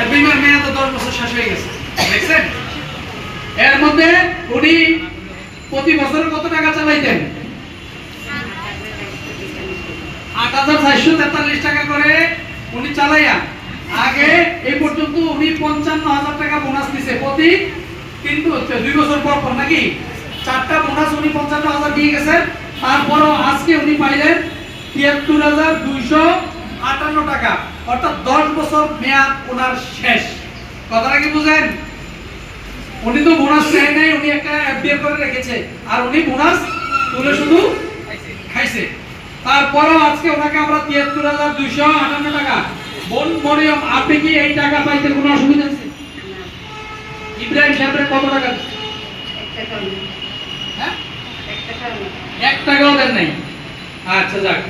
এর বিমার মেয়াদ দশ বছর শেষ হয়ে গেছে। দেখছেন? এর মধ্যে উনি প্রতি বছর কত টাকা চালাইতেন? আট হাজার চারশো তেতাল্লিশ টাকা করে উনি চালাইয়া। আগে এই পর্যন্ত উনি পঞ্চান্ন হাজার টাকা বোনাস দিছে প্রতি বছর দুই বছর পর পর নাকি চারটা বোনাস উনি পঞ্চান্ন হাজার দিয়ে গেছেন। তারপরও আজকে উনি পাইলেন তিয়াত্তর হাজার দুইশো আটান্ন টাকা। অর্থাৎ দশ বছর মেয়াদ ওনার শেষ। কথাটা কি বুঝেন? উনি তো বোনাস নেয় নাই, উনি একটা এফডিআর করে রেখেছে। আর উনি বোনাস তুলে শুধু খাইছে। তারপরেও আজকে ওনাকে আমরা তিয়াত্তর হাজার দুইশো আটান্ন টাকা। বোন মরিয়ম, আপনি কি এই টাকা পাইতে কোনো অসুবিধা আছে? ইব্রাহিম সাহেবের কত টাকা হ্যাঁ? এক টাকাও দেন নাই। আচ্ছা যাক।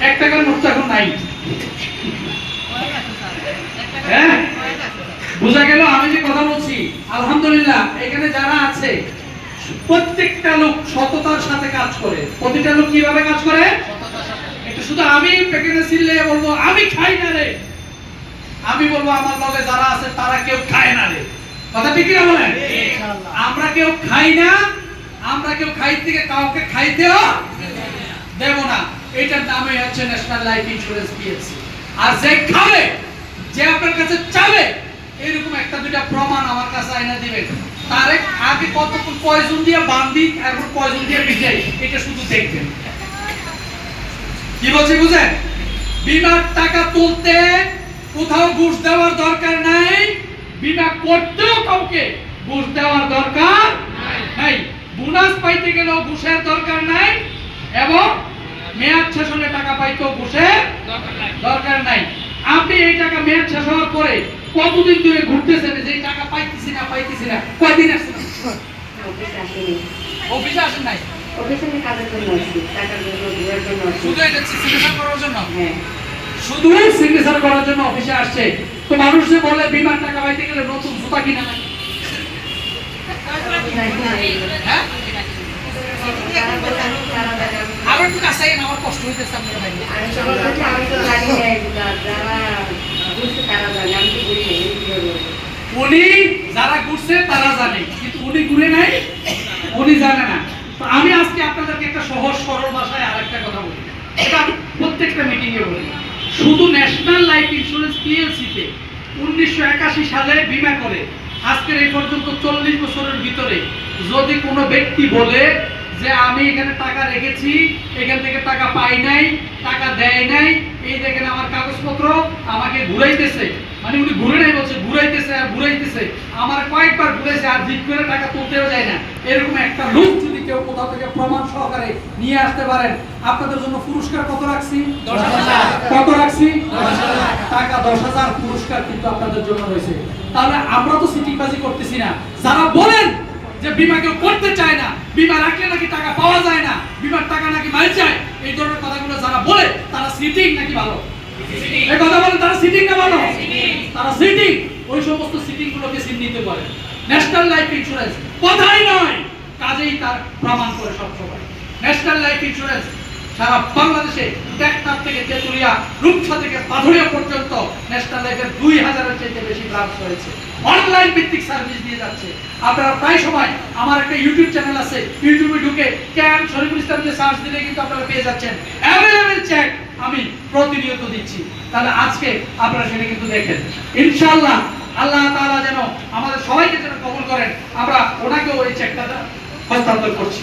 এক টাকার নোট এখন নাই। হ্যাঁ? বোঝা গেল আমি যে কথা বলছি। আলহামদুলিল্লাহ এখানে যারা আছে প্রত্যেকটা লোক সততার সাথে কাজ করে। প্রতিটা লোক কীভাবে কাজ করে? একটু শুধু আমি পেকেটে ছিলে বলব আমি খাই না রে। আমি বলব আমার লগে যারা আছে তারা কেউ খায় না রে। কথা ঠিক না বলেন? আমরা কেউ খাই না আমরা কেউ খাই থেকে কাউকে খাইতেও দেব না। এটার নামে হচ্ছে ন্যাশনাল লাইফ ইন্স্যুরেন্স পিএলসি আর যে খাবে যে আপনার কাছে চাবে এরকম একটা দুইটা প্রমাণ আমার কাছে আইনা দিবেন। তার আগে কত পয়জন দিয়ে বান্ধি এখন পয়জন দিয়ে বিজাই এটা শুধু দেখবেন। কি বলছি বুঝেন বিমার টাকা তুলতে কোথাও ঘুষ দেওয়ার দরকার নাই। বিমা করতেও কাউকে ঘুষ দেওয়ার দরকার নাই। বোনাস পাইতে গেলেও ঘুষের দরকার নাই। এবং মেয়াদ শেষ হলে টাকা পাইতেও ঘুষের দরকার নাই। আপনি এই টাকা মেয়াদ শেষ হওয়ার পরে কতদিন ধরে ঘুরতেছেন যে টাকা পাইতেছি না পাইতেছি না? কয়দিন আসছেন? অফিসে আসেন। নাই? শুধু এটা সিগনেচার করার জন্য? শুধু সিগনেচার করার জন্য অফিসে আসছে? তো মানুষ যে বলে বিমান টাকা পাইতে গেলে নতুন জুতা কিনা হ্যাঁ আরও একটু কাছে আইন, আমার কষ্ট হইতেছে আপনার ভাই উনি যারা ঘুরছে, তারা জানে। কিন্তু উনি ঘুরে নাই, উনি জানে না। তো আমি আজকে আপনাদেরকে একটা সহজ, সরল ভাষায় আরেকটা কথা বলি। এটা প্রত্যেকটা মিটিং এ বলি। শুধু ন্যাশনাল লাইফ ইন্স্যুরেন্স পিএলসি তে উনিশশো একাশি সালে বিমা করে, আজকের এই পর্যন্ত চল্লিশ বছরের ভিতরে যদি কোনো ব্যক্তি বলে যে আমি এখানে টাকা রেখেছি এখান থেকে টাকা পাই নাই টাকা দেয় নাই এই দেখেন আমার কাগজপত্র আমাকে ঘুরাইতেছে। মানে উনি ঘুরে নাই বলছে ঘুরাইতেছে আর ঘুরাইতেছে। আমার কয়েকবার ঘুরাইছে আর জিত করে টাকা তুলতেও যায় না। এরকম একটা লোক যদি কেউ কোথাও থেকে প্রমাণ সহকারে নিয়ে আসতে পারেন আপনাদের জন্য পুরস্কার কত রাখছি? কত রাখছি? টাকা দশ হাজার পুরস্কার কিন্তু আপনাদের জন্য রয়েছে। তাহলে আমরা তো সিটিংবাজি করতেছি না। যারা বলেন যে বিমা কেউ করতে চায় না বিমা রাখলে নাকি টাকা পাওয়া যায় না বিমার টাকা নাকি মাল চায় এই ধরনের কথাগুলো যারা বলে তারা সিটিং নাকি ভালো? এই কথা বলেন তারা সিটিং না ভালো? তারা সিটিং ওই সমস্ত সিটিং গুলোকে চিহ্নিত করে ন্যাশনাল লাইফ ইন্স্যুরেন্স কথাই নয় কাজেই তার প্রমাণ করে সবসময় ন্যাশনাল লাইফ ইন্স্যুরেন্স সারা বাংলাদেশে টেকনাফ থেকে তেতুলিয়া, রূপসা থেকে পাথুরিয়া পর্যন্ত ন্যাশনাল লাইফের দুই হাজারের চাইতে বেশি ব্রাঞ্চ রয়েছে। অনলাইন ভিত্তিক সার্ভিস দিয়ে যাচ্ছে। আপনারা প্রায় সময় আমার একটা ইউটিউব চ্যানেল আছে ইউটিউবে ঢুকে ক্যাম শরীফুল ইসলাম দিয়ে সার্চ দিলে কিন্তু আপনারা পেয়ে যাচ্ছেন। অ্যাভেলেবেল চেক আমি প্রতিনিয়ত দিচ্ছি। তাহলে আজকে আপনারা সেটা কিন্তু দেখেন। ইনশাআল্লাহ আল্লাহ তাআলা যেন আমাদের সবাইকে যেন কবুল করেন। আমরা ওনাকেও ওই চেকটা হস্তান্তর করছি।